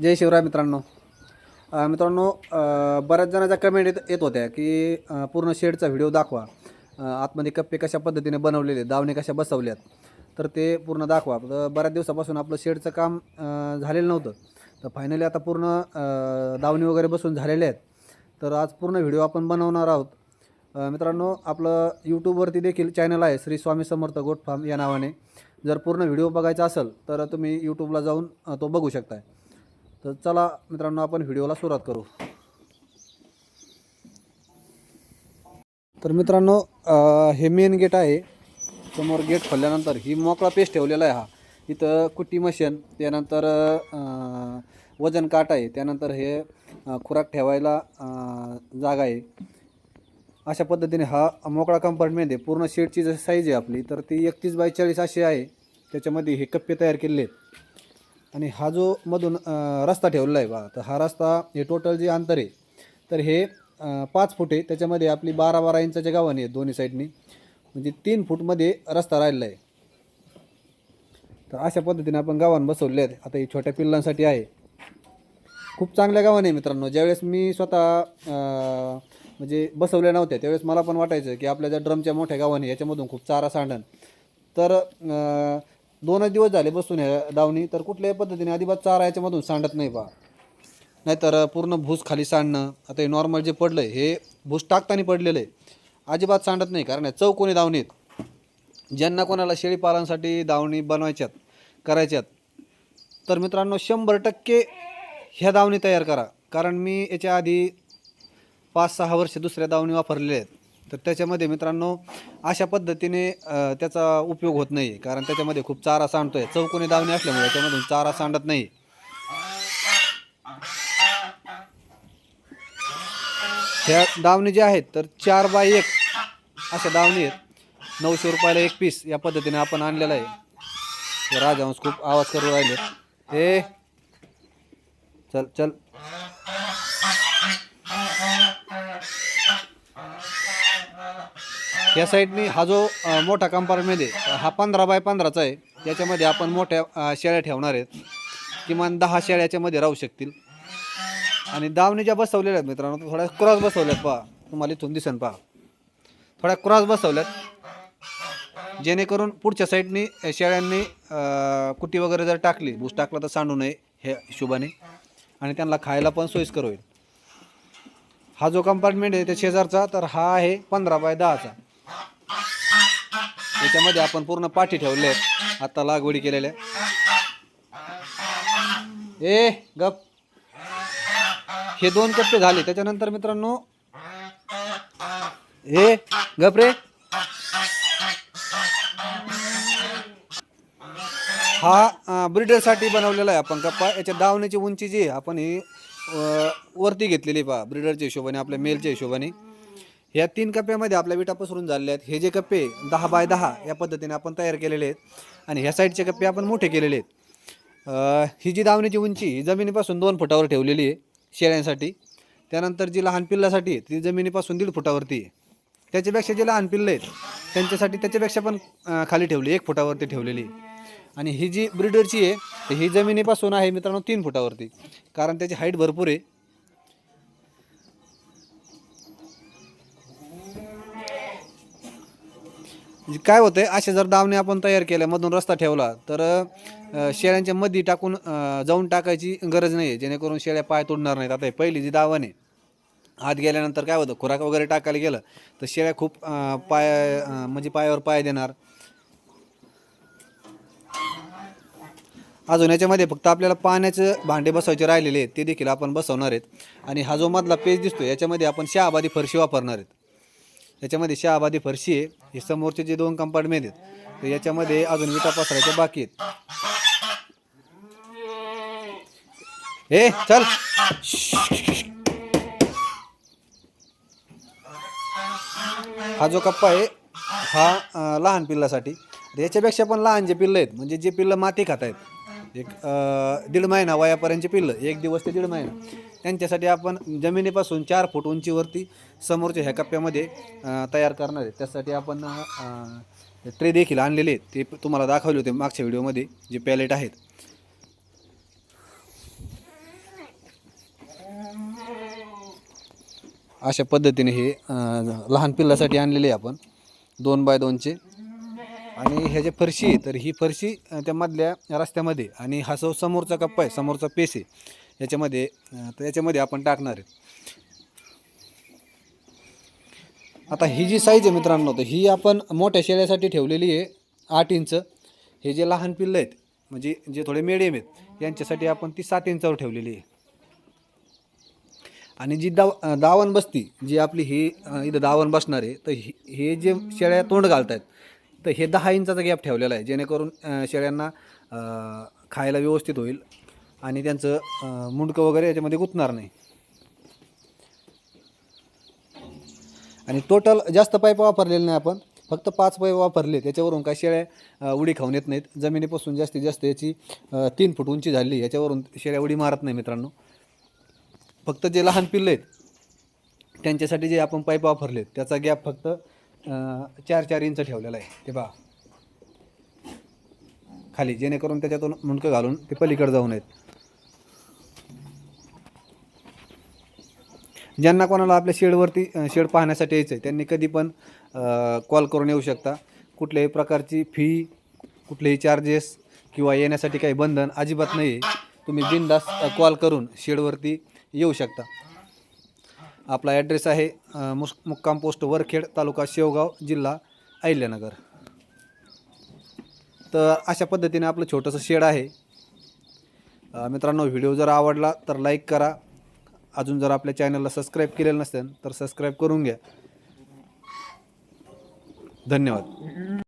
जय शिवराय मित्रांनो. मित्रांनो बऱ्याच जणांच्या कमेंट येत येत होत्या की पूर्ण शेडचा व्हिडिओ दाखवा. आतमध्ये कप्पे कशा पद्धतीने बनवलेले दावणे कशा बसवल्यात तर ते पूर्ण दाखवा. तर बऱ्याच दिवसापासून आपलं शेडचं काम झालेलं नव्हतं. तर फायनली आता पूर्ण दावणी वगैरे बसून झालेले आहेत. तर आज पूर्ण व्हिडिओ आपण बनवणार आहोत. मित्रांनो आपलं यूट्यूबवरती देखील चॅनल आहे श्री स्वामी समर्थ गोट फार्म या नावाने. जर पूर्ण व्हिडिओ बघायचा असेल तर तुम्ही यूट्यूबला जाऊन तो बघू शकताय. तर चला मित्रांनो आपण व्हिडिओला सुरुवात करू. तर मित्रांनो हे मेन गेट आहे. समोर गेट खोलल्यानंतर ही मोकळा पेस्ट ठेवलेला आहे हा. इथं कुट्टी मशीन त्यानंतर वजन काट आहे. त्यानंतर हे खुराक ठेवायला जागा आहे. अशा पद्धतीने हा मोकळा कंपार्टमेंट आहे. पूर्ण शेडची जशी साईज आहे आपली. तर ती एकतीस बाय चाळीस अशी आहे. त्याच्यामध्ये हे कप्पे तयार केलेले आहेत. आणि हा जो मधून रस्ता ठेवलेला आहे बा तर हा रस्ता हे टोटल जे अंतर आहे तर हे पाच फूट आहे. त्याच्यामध्ये आपली बारा बारा इंचाच्या गावाने आहेत दोन्ही साईडनी म्हणजे तीन फूटमध्ये रस्ता राहिलेला आहे. तर अशा पद्धतीने आपण गावान बसवले आहेत. आता ही छोट्या पिल्लांसाठी आहे. खूप चांगल्या गावाने आहे मित्रांनो. ज्यावेळेस मी स्वतः म्हणजे बसवल्या नव्हत्या त्यावेळेस मला पण वाटायचं की आपल्या ज्या ड्रमच्या मोठ्या गावाने याच्यामधून खूप चारा सांडण तर दोनच दिवस झाले बसून ह्या दावणी तर कुठल्याही पद्धतीने अजिबात चारा याच्यामधून सांडत नाही बा. नाहीतर पूर्ण भूस खाली सांडणं आता हे नॉर्मल जे पडलं आहे हे भूस टाकताना पडलेलं आहे. अजिबात सांडत नाही कारण या चौकोनी दावणीत? ज्यांना कोणाला शेळीपालनासाठी दावणी बनवायच्यात करायच्यात तर मित्रांनो शंभर टक्के ह्या दावणी तयार करा. कारण मी याच्या आधी पाच सहा वर्ष दुसऱ्या दावणी वापरलेल्या आहेत. तर त्याच्यामध्ये मित्रांनो अशा पद्धतीने त्याचा उपयोग होत नाही कारण त्याच्यामध्ये खूप चारा सांडतो आहे चौकोनी दावणी असल्यामुळे त्याच्यामधून चारा सांडत नाही. ह्या दावणी ज्या आहेत तर चार बाय एक अशा दावणी आहेत. नऊशे रुपयाला एक पीस या पद्धतीने आपण आणलेला आहे. राजहंस खूप आवाज करू राहिले. हे चल चल. या साईडनी हा जो अ, मोठा कंपार्टमेंट आहे हा पंधरा बाय पंधराचा आहे. याच्यामध्ये आपण मोठ्या अ, शेळ्या ठेवणार आहेत. किमान दहा शेळ्या याच्यामध्ये राहू शकतील. आणि दावणी ज्या बसवलेल्या आहेत मित्रांनो थोड्या क्रॉस बसवल्यात पहा. तुम्हाला इथून दिसन पहा. थोड्या क्रॉस बसवल्यात. जेणेकरून पुढच्या साईडनी शेळ्यांनी अ, कुटी वगैरे जर टाकली भूस टाकला तर सांडू नये हे हिशोबाने आणि त्यांना खायला पण सोयीस्कर होईल. हा जो कंपार्टमेंट आहे त्या शेजारचा तर हा आहे पंधरा बाय दहाचा. याच्यामध्ये आपण पूर्ण पाठी ठेवले आहेत. आता लागवडी केलेल्या ए गप. हे दोन कप्पे झाले. त्याच्यानंतर मित्रांनो हे गप रे. हा ब्रिडरसाठी बनवलेला आहे आपण कप्पा. याच्या दावण्याची उंची जी आपण ही वरती घेतलेली पहा. ब्रिडरच्या हिशोबाने आपल्या मेलच्या हिशोबाने. ह्या तीन कप्प्यामध्ये आपल्या विटा पसरून झालेल्या आहेत. हे जे कप्पे दहा बाय दहा या पद्धतीने आपण तयार केलेले आहेत आणि ह्या साईडचे कप्पे आपण मोठे केलेले आहेत. ही जी दावणीची उंची ही जमिनीपासून दोन फुटावर ठेवलेली आहे शेळ्यांसाठी. त्यानंतर जी लहान पिल्लासाठी आहे ती जमिनीपासून दीड फुटावरती आहे. त्याच्यापेक्षा जे लहान पिल्लं आहेत त्यांच्यासाठी त्याच्यापेक्षा पण खाली ठेवली एक फुटावरती ठेवलेली आहे. आणि ही जी ब्रिडरची आहे ही जमिनीपासून आहे मित्रांनो तीन फुटावरती. कारण त्याची हाईट भरपूर आहे. म्हणजे काय होतंय असे जर दावणे आपण तयार केल्या मधून रस्ता ठेवला तर शेळ्यांच्या मध्ये टाकून जाऊन टाकायची गरज नाही आहे जेणेकरून शेळ्या पाय तोडणार नाहीत. आता हे पहिली जी दावण आहे आत गेल्यानंतर काय होतं खुराक वगैरे टाकायला गेलं तर शेळ्या खूप पाय म्हणजे पायावर पाय देणार. अजून याच्यामध्ये फक्त आपल्याला पाण्याचं भांडे बसवायचे राहिलेले आहेत ते देखील आपण बसवणार आहेत. आणि हा जो मधला पेज दिसतो याच्यामध्ये आपण शहाबादी फरशी वापरणार आहेत. याच्यामध्ये शहाबादी फरशी आहे. हे समोरचे जे दोन कंपार्टमेंट आहेत तर याच्यामध्ये अजून विटा पसरायच्या बाकी आहेत. ए चल. हा जो कप्पा आहे हा लहान पिल्लासाठी. याच्यापेक्षा पण लहान जे पिल्लं आहेत म्हणजे जे पिल्लं माती खात आहेत एक दीड महिना वयापर्यंतचे पिल्लं एक दिवस ते दीड महिना. त्यांच्यासाठी आपण जमिनीपासून चार फूट उंचीवरती समोरच्या ह्या कप्प्यामध्ये तयार करणार आहे. त्यासाठी आपण ट्रे देखील आणलेले ते तुम्हाला दाखवले होते मागच्या व्हिडिओमध्ये जे पॅलेट आहेत. अशा पद्धतीने हे लहान पिल्लासाठी आणलेले आपण. दोन बाय दोनचे. आणि ह्या जे फरशी आहे तर ही फरशी त्या मधल्या रस्त्यामध्ये आणि हा सो समोरचा कप्पा आहे समोरचा पेस आहे याच्यामध्ये तर याच्यामध्ये आपण टाकणार आहे. आता ही जी साईज आहे मित्रांनो तर ही आपण मोठ्या शेळ्यासाठी ठेवलेली आहे आठ इंच. हे जे लहान पिल्लं आहेत म्हणजे जे थोडे मिडियम आहेत यांच्यासाठी आपण ती सात इंचावर ठेवलेली आहे. आणि जी दाव दावण बसती जी आपली ही इथं दावण बसणार आहे तर ही हे जे शेळ्या तोंड घालत आहेत तर हे दहा इंचाचा गॅप ठेवलेला आहे. जेणेकरून शेळ्यांना खायला व्यवस्थित होईल आणि त्यांचं मुंडकं वगैरे याच्यामध्ये गुंतणार नाही. आणि टोटल जास्त पाईप वापरलेले नाही आपण. फक्त पाच पाईप वापरले. त्याच्यावरून काय शेळ्या उडी खाऊन येत नाहीत. जमिनीपासून जास्तीत जास्त याची तीन फूट उंची झाली. याच्यावरून शेळ्या उडी मारत नाही मित्रांनो. फक्त जे लहान पिल्ले आहेत त्यांच्यासाठी जे आपण पाईप वापरले त्याचा गॅप फक्त चार चार इंच ठेवलेला आहे ते पहा. खाली जेणेकरून त्याच्यातून मुंडकं घालून ते पलीकडे जाऊ नयेत. ज्यांना कोणाला आपल्या शेडवरती शेड पाहण्यासाठी यायचं आहे त्यांनी कधी पण कॉल करून येऊ शकता. कुठल्याही प्रकारची फी कुठलेही चार्जेस किंवा येण्यासाठी काही बंधन अजिबात नाही आहे तुम्ही बिनदास कॉल करून शेडवरती येऊ शकता. आपला ॲड्रेस आहे मुस मुक्काम पोस्ट वरखेड तालुका शेवगाव जिल्हा अहिल्यानगर. तर अशा पद्धतीने आपलं छोटंसं शेड आहे. मित्रांनो व्हिडिओ जर आवडला तर लाईक करा. अजून जर आपल्या चॅनलला सबस्क्राईब केलेलं नसेल तर सबस्क्राईब करून घ्या. धन्यवाद.